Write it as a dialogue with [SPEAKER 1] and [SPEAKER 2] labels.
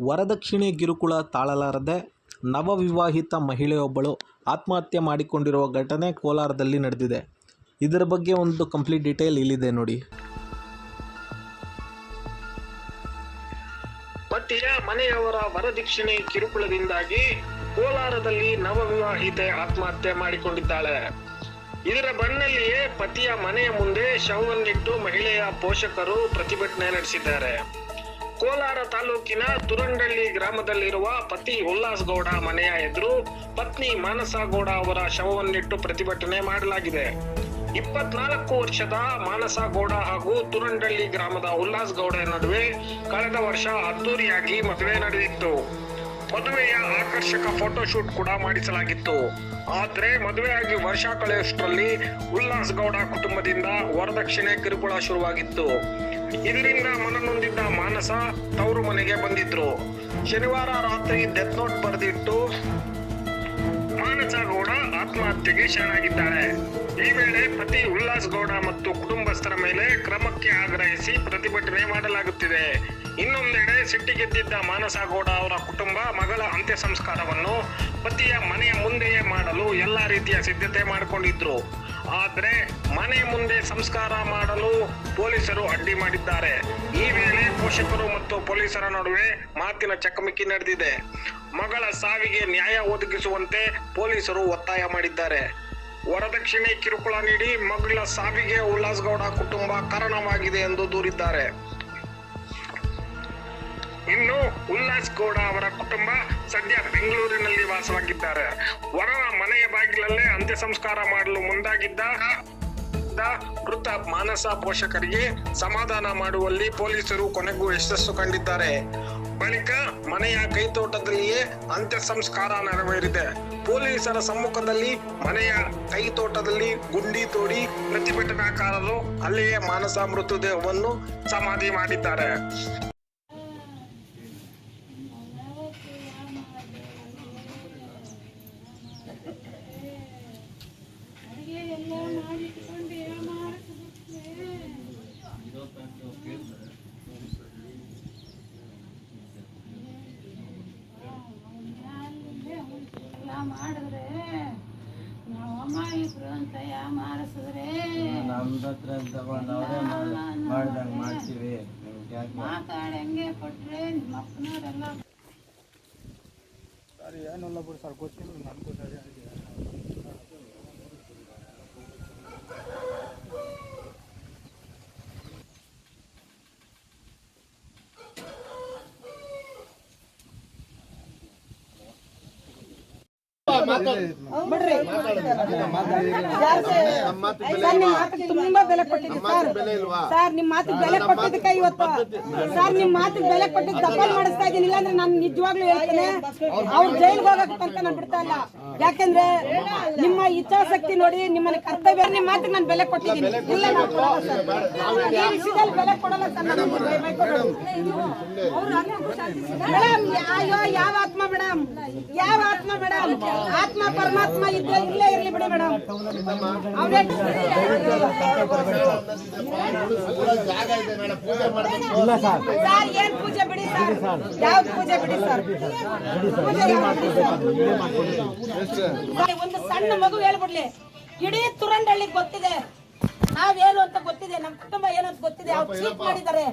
[SPEAKER 1] ವರದಕ್ಷಿಣೆ ಕಿರುಕುಳ ತಾಳಲಾರದೆ ನವವಿವಾಹಿತ ಮಹಿಳೆಯೊಬ್ಬಳು ಆತ್ಮಹತ್ಯೆ ಮಾಡಿಕೊಂಡಿರುವ ಘಟನೆ ಕೋಲಾರದಲ್ಲಿ ನಡೆದಿದೆ. ಇದರ ಬಗ್ಗೆ ಒಂದು ಕಂಪ್ಲೀಟ್ ಡೀಟೇಲ್ ಇಲ್ಲಿದೆ ನೋಡಿ.
[SPEAKER 2] ಪತಿಯ ಮನೆಯವರ ವರದಕ್ಷಿಣೆ ಕಿರುಕುಳದಿಂದಾಗಿ ಕೋಲಾರದಲ್ಲಿ ನವವಿವಾಹಿತೆ ಆತ್ಮಹತ್ಯೆ ಮಾಡಿಕೊಂಡಿದ್ದಾಳೆ. ಇದರ ಬೆನ್ನಲ್ಲಿಯೇ ಪತಿಯ ಮನೆಯ ಮುಂದೆ ಶವವನ್ನಿಟ್ಟು ಮಹಿಳೆಯ ಪೋಷಕರು ಪ್ರತಿಭಟನೆ ನಡೆಸಿದ್ದಾರೆ. ಕೋಲಾರ ತಾಲೂಕಿನ ತುರಂಡಳ್ಳಿ ಗ್ರಾಮದಲ್ಲಿರುವ ಪತಿ ಉಲ್ಲಾಸ್ ಗೌಡ ಮನೆಯ ಎದುರು ಪತ್ನಿ ಮಾನಸ ಗೌಡ ಅವರ ಶವವನ್ನಿಟ್ಟು ಪ್ರತಿಭಟನೆ ಮಾಡಲಾಗಿದೆ. ಇಪ್ಪತ್ನಾಲ್ಕು ವರ್ಷದ ಮಾನಸ ಗೌಡ ಹಾಗೂ ತುರಂಡಳ್ಳಿ ಗ್ರಾಮದ ಉಲ್ಲಾಸ್ ಗೌಡ ನಡುವೆ ಕಳೆದ ವರ್ಷ ಅದ್ದೂರಿಯಾಗಿ ಮದುವೆ ನಡೆದಿತ್ತು. ಮದುವೆಯ ಆಕರ್ಷಕ ಫೋಟೋಶೂಟ್ ಕೂಡ ಮಾಡಿಸಲಾಗಿತ್ತು. ಆದರೆ ಮದುವೆಯಾಗಿ ವರ್ಷ ಕಳೆಯುವಷ್ಟರಲ್ಲಿ ಉಲ್ಲಾಸ್ ಗೌಡ ಕುಟುಂಬದಿಂದ ವರದಕ್ಷಿಣೆ ಕಿರುಕುಳ ಶುರುವಾಗಿತ್ತು. ಇದರಿಂದ ಮನನೊಂದಿದ್ದ ಮಾನಸ ತವರು ಮನೆಗೆ ಬಂದಿದ್ರು. ಶನಿವಾರ ರಾತ್ರಿ ಡೆತ್ ನೋಟ್ ಬರೆದಿಟ್ಟು, ಮಾನಸ ಗೌಡ ಆತ್ಮಹತ್ಯೆಗೆ ಶರಣಾಗಿದ್ದಾಳೆ ಈ ವೇಳೆ ಪತಿ ಉಲ್ಲಾಸ್ ಗೌಡ ಮತ್ತು ಕುಟುಂಬಸ್ಥರ ಮೇಲೆ ಕ್ರಮಕ್ಕೆ ಆಗ್ರಹಿಸಿ ಪ್ರತಿಭಟನೆ ಮಾಡಲಾಗುತ್ತಿದೆ. ಇನ್ನೊಂದೆಡೆ ಸಿಟ್ಟಿಗೆದ್ದಿದ್ದ ಮಾನಸ ಗೌಡ ಅವರ ಕುಟುಂಬ ಮಗಳ ಅಂತ್ಯ ಸಂಸ್ಕಾರವನ್ನು ಪತಿಯ ಮನೆಯ ಮುಂದೆಯೇ ಮಾಡಲು ಎಲ್ಲಾ ರೀತಿಯ ಸಿದ್ಧತೆ ಮಾಡಿಕೊಂಡಿದ್ರು. ಆದರೆ ಮನೆ ಮುಂದೆ ಸಂಸ್ಕಾರ ಮಾಡಲು ಪೊಲೀಸರು ಅಡ್ಡಿ ಮಾಡಿದ್ದಾರೆ. ಈ ವೇಳೆ ಪೋಷಕರು ಮತ್ತು ಪೊಲೀಸರ ನಡುವೆ ಮಾತಿನ ಚಕಮಕಿ ನಡೆದಿದೆ. ಮಗಳ ಸಾವಿಗೆ ನ್ಯಾಯ ಒದಗಿಸುವಂತೆ ಪೊಲೀಸರು ಒತ್ತಾಯ ಮಾಡಿದ್ದಾರೆ. ವರದಕ್ಷಿಣೆ ಕಿರುಕುಳ ನೀಡಿ ಮಗಳ ಸಾವಿಗೆ ಉಲ್ಲಾಸ್ಗೌಡ ಕುಟುಂಬ ಕಾರಣವಾಗಿದೆ ಎಂದು ದೂರಿದ್ದಾರೆ. ಇನ್ನು ಉಲ್ಲಾಸ್ ಗೌಡ ಅವರ ಕುಟುಂಬ ಸದ್ಯ ಬೆಂಗಳೂರಿನಲ್ಲಿ ವಾಸವಾಗಿದ್ದಾರೆ. ವರನ ಮನೆಯ ಬಾಗಿಲಲ್ಲೇ ಅಂತ್ಯ ಸಂಸ್ಕಾರ ಮಾಡಲು ಮುಂದಾಗಿದ್ದ ಮೃತ ಮಾನಸ ಪೋಷಕರಿಗೆ ಸಮಾಧಾನ ಮಾಡುವಲ್ಲಿ ಪೊಲೀಸರು ಕೊನೆಗೂ ಯಶಸ್ಸು ಕಂಡಿದ್ದಾರೆ. ಬಳಿಕ ಮನೆಯ ಕೈತೋಟದಲ್ಲಿಯೇ ಅಂತ್ಯ ಸಂಸ್ಕಾರ ನೆರವೇರಿದೆ. ಪೊಲೀಸರ ಸಮ್ಮುಖದಲ್ಲಿ ಮನೆಯ ಕೈತೋಟದಲ್ಲಿ ಗುಂಡಿ ತೋಡಿ ಪ್ರತಿಭಟನಾಕಾರರು ಅಲ್ಲಿಯೇ ಮಾನಸ ಮೃತದೇಹವನ್ನು ಸಮಾಧಿ ಮಾಡಿದ್ದಾರೆ
[SPEAKER 3] ಅಡುಗೆ ಎಲ್ಲ ಮಾಡಿಟ್ಕೊಂಡು ಮಾಡಿಸ್ಬಿಟ್ರೆ ಎಲ್ಲ ಮಾಡಿದ್ರೆ ನಾವು ಅಮಾಯಕರು ಅಂತ ಯಾ ಮಾಡಿಸಿದ್ರೆ
[SPEAKER 4] ನಮ್ದು ಹತ್ರ ತಗೊಂಡು ಅವರೇ ಮಾಡ್ದಂಗೆ ಮಾಡ್ತೀವಿ.
[SPEAKER 3] ಮಾತಾಡಿ ಹಂಗೆ ಕೊಟ್ರೆ ನಿಮ್ಮ ಅಪ್ಪನವರೆಲ್ಲ
[SPEAKER 5] ಸರ್ ಏನಿಲ್ಲ ಬಿಡಿ ಸರ್ ಗೊತ್ತಿಲ್ಲ ನನಗೂ
[SPEAKER 6] ಸರ್ ತುಂಬಾ ಬೆಲೆ ಕೊಟ್ಟಿದ್ದೆ ಸರ್. ಸರ್ ನಿಮ್ ಮಾತಿಗೆ ಬೆಲೆ ಕೊಟ್ಟಿದ್ದಕ್ಕೆ ಇವತ್ತು. ಸರ್ ನಿಮ್ ಮಾತಿಗೆ ಬೆಲೆ ಕೊಟ್ಟಿದ್ದು ದಫನ್ ಮಾಡಿಸ್ತಾ ಇದ್ದೀನಿ ಇಲ್ಲಾಂದ್ರೆ ನಾನು ನಿಜವಾಗ್ಲೂ ಹೇಳ್ತೇನೆ. ಅವ್ರು ಜೈಲ್ಗೆ ಹೋಗಕ್ ತನಕ ನಾನು ಬಿಡ್ತಾ ಇಲ್ಲ. ಯಾಕೆಂದ್ರೆ ನಿಮ್ಮ ಇಚ್ಛಾಶಕ್ತಿ ನೋಡಿ ನಿಮ್ಮ ಕರ್ತವ್ಯ ನಿಮ್ ಮಾತಿಗೆ ನಾನು ಬೆಲೆ ಕೊಟ್ಟಿದ್ದೀನಿ. ಇಲ್ಲ ನಾನು ಕೊಡಲ್ಲ ಸರ್. ಈ ವಿಷಯದಲ್ಲಿ ಬೆಲೆ ಕೊಡಲ್ಲ ಸರ್ ನಾನು. ಮೇಡಮ್ ಅಯ್ಯೋ ಯಾವ ಆತ್ಮ ಮೇಡಮ್? ಯಾವ ಆತ್ಮ ಮೇಡಮ್? ಆತ್ಮ ಪರಮಾತ್ಮ ಇದ್ರೆ ಇಲ್ಲೇ ಇರ್ಲಿ ಬಿಡಿ ಮೇಡಮ್. ಸರ್, ಏನ್ ಪೂಜೆ ಬಿಡಿ ಸರ್? ಯಾವ್ದು ಪೂಜೆ ಬಿಡಿ ಸರ್? ಒಂದು ಸಣ್ಣ ಮಗು ಹೇಳ್ಬಿಡ್ಲಿ. ಇಡೀ ತುರಂಡಳ್ಳಿ ಗೊತ್ತಿದೆ. ನಾವೇನು ಅಂತ ಗೊತ್ತಿದೆ, ನಮ್ ಕುಟುಂಬ ಏನು ಅಂತ ಗೊತ್ತಿದೆ, ಅವ್ರು ಚೀಟ್ ಮಾಡಿದ್ದಾರೆ.